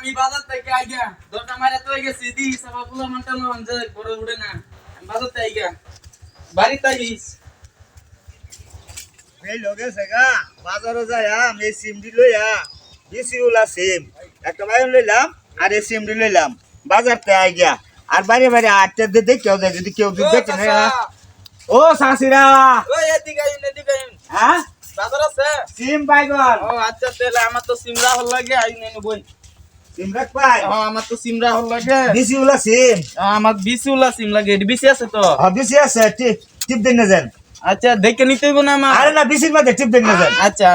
আমি বাজার থেকে আইগা দরটা মারে তো গেছি দি সবা পুলা মান্টানো যে ঘরে উড়ে না। আমি বাজার থেকে আইগা বাড়িতে আইস। এই লগে সেগা বাজারে যায় আমি সিম দি লইয়া বিসি উলা সিম। একটা বাইন লইলাম আর এই সিমটি লইলাম। বাজার আই গিয়া আর বাইরে বাইরে আটটা দেখে কেউ যায় যদি কেউ ও দেখে না ও শাশুড়া ওই এদিকে আইন এদিকে আইন। হ্যাঁ? বাজার আছে? সিম বাইগন ও আচ্ছা তাহলে আমার তো সিমরা হল লাগে আইন এনে বই। আমার তো সিমরা হল লাগে। বিসি উলা সিম। ও, আমার বিসি উলা সিম লাগে এটি বিসি আছে তো? হ্যাঁ বিসি আছে টিপ টিপ দিন না যান। আচ্ছা দেখে নিতে হইব না আমার। আরে না বিসির মধ্যে টিপ দিন না যান। আচ্ছা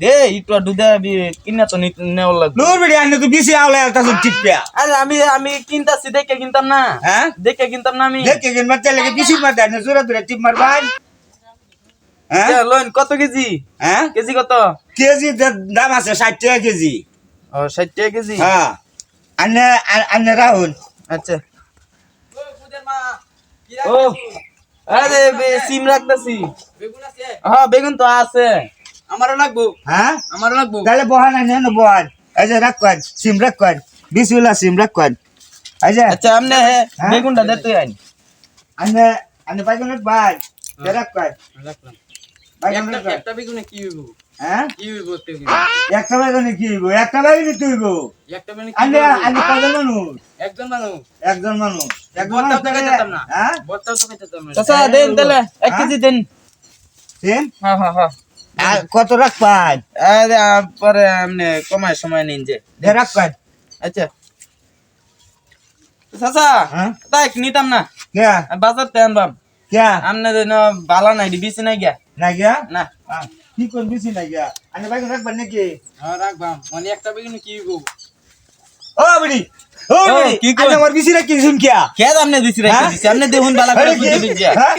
দে একটু দুধে কিনা তো নিতে নেওয়ার লাগবে। নূর বেড়ি আইনে তো বিসি আওলা একটা টিপ পেয়া। আরে আমি আমি কিনতাছি দেখে কিনতাম না। হ্যাঁ? দেখে কিনতাম না আমি। দেখে গেন মারতে লাগে বিসির মধ্যে আইনে জোরে জোরে টিপ মারবাই হ্যাঁ? আচ্ছা, কত কেজি? হ্যাঁ? কেজি কত? কেজি দাম আছে ষাট টাকা কেজি। ষাট টাকা কেজি? হ্যাঁ। আন্নে আন্নে রাহুল। আচ্ছা। ও আরে বে- সিম রাখতাছি। হ্যাঁ বেগুন তো আছে। আমারও লাগবো। হ্যাঁ? আমারও লাগবো। তাহলে বহান আনে না বহান এই যে রাখ কর সিম রাখ কর। বিসুলা সিম রাখ কর। এই যে। আচ্ছা আমনে হে বেগুনটা দে তুই আইন। আন্নে আন্নে বাইকন ভাই রাখ কর। রাখলাম একটা বেগুনে কি হইব? হ্যাঁ? কি হইব একটা বাইকনে কি হইব? একটা বাইকনে তুই গো একটা বেগুনে কি আন্নে কজন মানুষ? একজন মানুষ। একজন মানুষ। একজন মানুষ তো খাইতাম না। হ্যাঁ? বত্তাও তো খাইতাম না। চাচা দেন তাহলে এক হ্যাঁ? কেজি দেন। সিম হ্যাঁ হ্যাঁ হ্যাঁ। কত রাখ পাই আরে পরে আপনি কমায় সময় নিন যে। দে রাখ কর আচ্ছা। চাচা হ্যাঁ? তাই নিতাম না। কে? বাজার তে আনবাম। কে? আমনে বালা নাই বিসি নাই গিয়া। না গিয়া? না। কি করবি সি না গিয়া আন্নে বাইকন রাখবার নাকি? হ্যাঁ রাখবাম মানে একটা বেগুন কি গো ও বড়ি। ও বড়ি। কি? কর আমার বেশি রাখি শুন কিয়া কে আমনে দিছি রাখি হ্যাঁ? দিছি? আমনে দেখুন বালা করে বিজিয়া হ্যাঁ?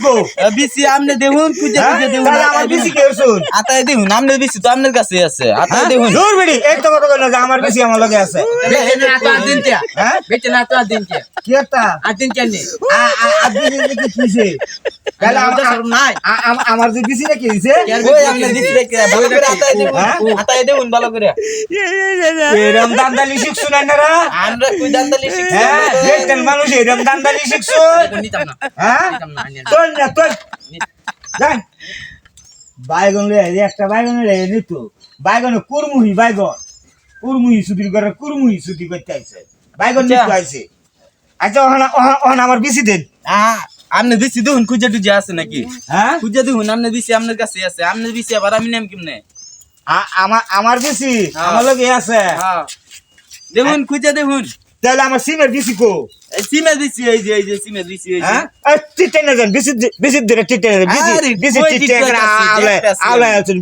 কো। বিসি আমনে দেখুন হ্যাঁ? দেখুন। তাহলে আমার বেশি কে শুন আতায় দেখুন আমনে বিসি তো আমনের কাছে আছে। হ্যাঁ? দেখুন। দূর বেড়ি এই তো কথা কইলো যে আমার বেশি আমার লগে আছে। হ্যাঁ? কি? একটা? আ- আ- আর বেশি কিছে তাহলে আমার আ- আ- আমার যে বেশি রাখি দিছে ওই আমনে দিছি রাখি ভালো করে আতায় দেখুন? আতায় দেখুন ভালো করে। এরম দান্দালি শিখছো না এনারা? আমরা কই দান্তালি শিখছি। হ্যাঁ দেখতেন মানুষ এরম দান্দালি শিখছো হ্যাঁ? তোর না তোর। জান বাইগন লয়ে একটা বাইগন লয়ে আইলি নিত। বাইগন কুরমুহি বাইগন। কুরমুহি সুদির করে কুরমুহি সুদি করতে আইছে। বাইগন আচ্ছা। নিতে আইছে। আচ্ছা আমার বেশি দেন। আ- আমনে দিছি দেখুন খুঁজে টুজে আছে নাকি? হ্যাঁ? খুঁজে দেখুন আমনে দিছি আমনের কাছে আছে। আমনে দিছি আবার আমি নাম কেমনে? আমার আমার বেশি হ্যাঁ। আমার লগে আছে। হ্যাঁ। দেখুন খুঁজে দেখুন তাহলে আমার সিমের বেশি কো? এই সিমে দিছি এই যে এই যে সিমে দিছি এই যে। হ্যাঁ? এই টিটে না যান বেশি বেশি ধরে টিটে না বেশি আরে, বেশি কই টিটে টিটে করে আছি, আলে আলে। আছেন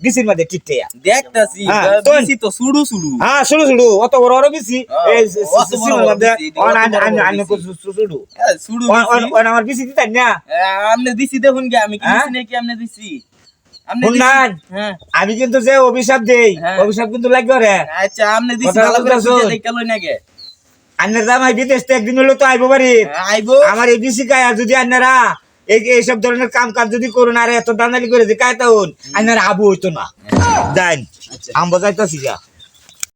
বেশির মধ্যে টিটে দেখতাছি হ্যাঁ, বা- তোন। দিছি তো সুড়ু সুড়ু হ্যাঁ শুরু শুরু। অত বড় বড় বেশি হ্যাঁ, সিমের মধ্যে অন আন আন আন। শুরু। হ্যাঁ, সুড়ু অন আমার বেশি দিতেন না? আমনে দিছি দেখুন কি আমি কি হ্যাঁ? নাকি আমনে দিছি হ্যাঁ। আমি কিন্তু যে অভিশাপ দেই হ্যাঁ। অভিশাপ কিন্তু লাগবে রে আচ্ছা দিছি ভালো করে লই নাগে আন্নার একদিন হলো তো আইবো বাড়ি। আইবো। আমার এই বেশি গায়ে যদি আন্নারা এই এইসব ধরনের কাম কাজ যদি করুন আর এত দান্দালি করে যে কায় তখন আন্নারা আবু হইতো না। যাই আচ্ছা। আম বাজাইতেছি যা।